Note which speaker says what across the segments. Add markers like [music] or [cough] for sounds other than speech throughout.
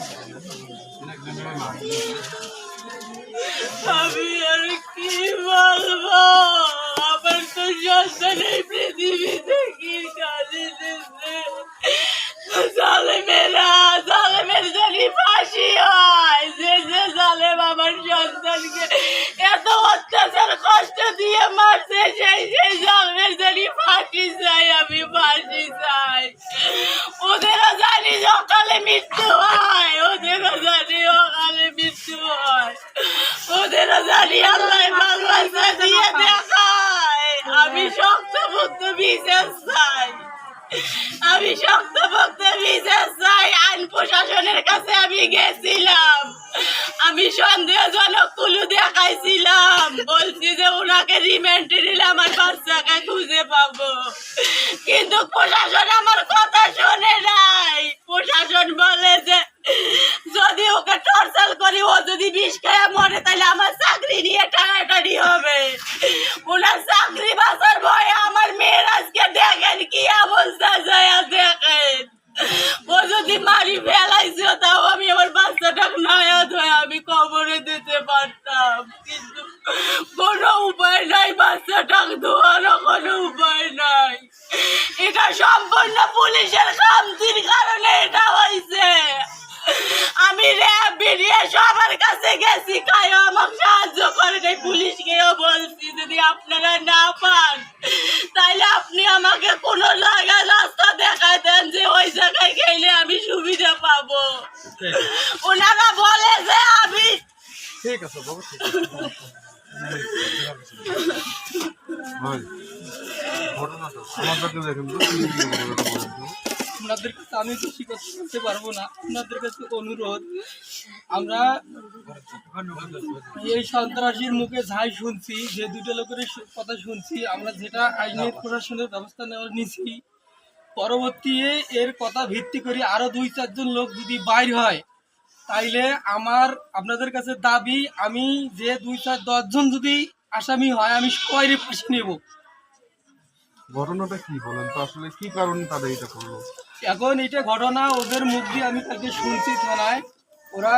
Speaker 1: 现在搁这边
Speaker 2: আমি শক্ত ভক্ত বিশেষ চাই, আইন প্রশাসনের কাছে আমি গেছিলাম। আমি সন্দেহজনক কুলু দেখাইছিলাম। বলছি যে ওনাকে রিমান্ডে নিলে আমার বাচ্চাকে খুঁজে পাবো। কিন্তু প্রশাসন আমার কথা শোনে নাই। প্রশাসন বলে যে যদি ওকে টর্চার করি ও যদি বিষ তাহলে আমার চাকরি নিয়ে হবে। ওনার চাকরি ভয়ে আমার মেয়ের আজকে দেখেন কি অবস্থা যায় দেখেন। কিন্তু কোনো উপায় নাই উপায় নাই। এটা সম্পূর্ণ পুলিশের কারণে এটা হয়েছে আমি র্যাব বেরিয়ে সবার কাছে গেছি কায়ও আমাকে সাহায্য করে নাই। পুলিশকেও বলছি যদি আপনারা না পান তাইলে আপনি আমাকে কোনো জায়গায় রাস্তা দেখায় দেন যে ওই জায়গায় গেলে আমি সুবিধা পাবো। ওনারা বলে যে আমি
Speaker 1: ঠিক আছে বাবু [laughs] ঘটনাটা আমাদেরকে
Speaker 3: আপনাদের কাছে আমি বেশি কথা বলতে পারব না। আপনাদের কাছে অনুরোধ, আমরা এই সন্ত্রাসীর মুখে যাই শুনছি, যে দুটো লোকের কথা শুনছি, আমরা যেটা আইনের প্রশাসনের ব্যবস্থা নেওয়ার নিছি। পরবর্তী এর কথা ভিত্তি করে আরও দুই, চারজন লোক যদি বাইর হয়, তাইলে আমার, আপনাদের কাছে দাবি, আমি যে দুই, চার, দশজন যদি আসামি হয়, আমি সবাই ফাঁসি নেব।
Speaker 1: ঘটনাটা কি বলেন? তো আসলে কি কারণে তাদের এটা করল?
Speaker 3: এখন এটা ঘটনা, ওদের মুখ দিয়ে আমি কালকে শুনছি থানায়। ওরা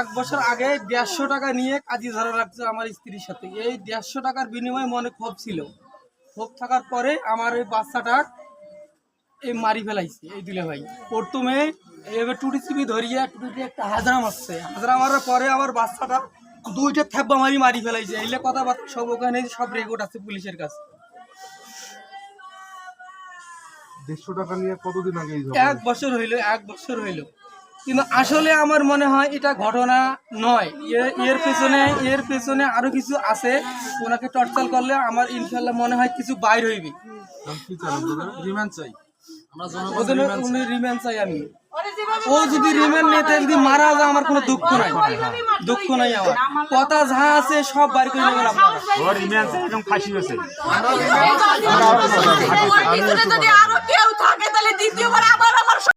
Speaker 3: এক বছর আগে দেড়শো টাকা নিয়ে কাজী ধরা রাখছে আমার স্ত্রীর সাথে। এই দেড়শো টাকার বিনিময়ে মনে ক্ষোভ ছিল। ক্ষোভ থাকার পরে আমার এই বাচ্চাটা এই মারি ফেলাইছে, এই দুলে ভাই। প্রথমে এবার টুটি চিপি ধরিয়ে, টুটি একটা হাজরা মারছে। হাজরা মারার পরে আমার বাচ্চাটা দুইটা থাব্বা মারি মারি ফেলাইছে। এইলে কথাবার্তা সব ওখানে সব রেকর্ড আছে পুলিশের কাছে।
Speaker 1: দেড়শো টাকা নিয়ে কতদিন আগে
Speaker 3: এক বছর হইল এক বছর হইল। কিন্তু আসলে আমার মনে হয় এটা ঘটনা নয়। এর- পেছনে এর পেছনে আরও কিছু আছে। ওনাকে টর্চার করলে আমার ইনশাল্লাহ মনে হয় কিছু বাইর হইবে।
Speaker 1: আমি কি রিমান্ড চাই।
Speaker 3: ওদের উনি চাই আমি। ও যদি রিমের নেতা যদি মারা যায় আমার কোনো দুঃখ নাই। দুঃখ নাই আমার। কথা যা আছে সব বাড়ি করে নেবেন আপনারা।